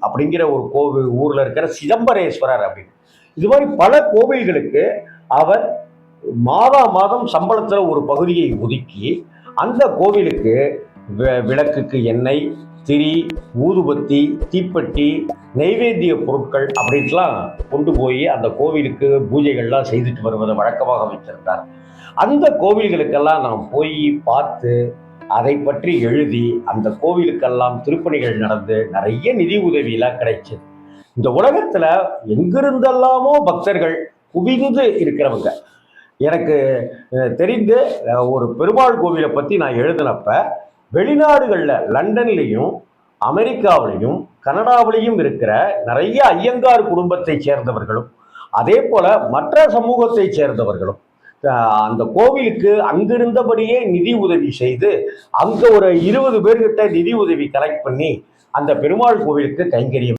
அப்படிங்கிற ஒரு கோவில் ஊரில் இருக்கிற சிதம்பரேஸ்வரர் அப்படின்னு. இது மாதிரி பல கோவில்களுக்கு அவர் மாதா மாதம் சம்பளத்தில் ஒரு பகுதியை ஒதுக்கி அந்த கோவிலுக்கு வி- விளக்குக்கு எண்ணெய் திரி ஊதுபத்தி தீப்பெட்டி நைவேத்திய பொருட்கள் அப்படின்ட்டுலாம் கொண்டு போய் அந்த கோவிலுக்கு பூஜைகள்லாம் செய்துட்டு வருவதை வழக்கமாக வைத்திருந்தார். அந்த கோவில்களுக்கெல்லாம் நாம் போய் பார்த்து அதை பற்றி எழுதி அந்த கோவிலுக்கெல்லாம் திருப்பணிகள் நடந்து நிறைய நிதி உதவியெல்லாம் கிடைச்சது. இந்த உலகத்துல எங்கிருந்தெல்லாமோ பக்தர்கள் குவிந்து இருக்கிறவங்க. எனக்கு தெரிந்து ஒரு பெருமாள் கோவிலை பற்றி நான் எழுதினப்ப வெளிநாடுகளில் லண்டன்லேயும் அமெரிக்காவிலையும் கனடாவிலையும் இருக்கிற நிறைய ஐயங்கார் குடும்பத்தை சேர்ந்தவர்களும் அதே போல மற்ற சமூகத்தை சேர்ந்தவர்களும் அந்த கோவிலுக்கு அங்கிருந்தபடியே நிதி உதவி செய்து அங்க ஒரு இருபது பேர்கிட்ட நிதி உதவி கலெக்ட் பண்ணி அந்த பெருமாள் கோவிலுக்கு கைங்கரியம்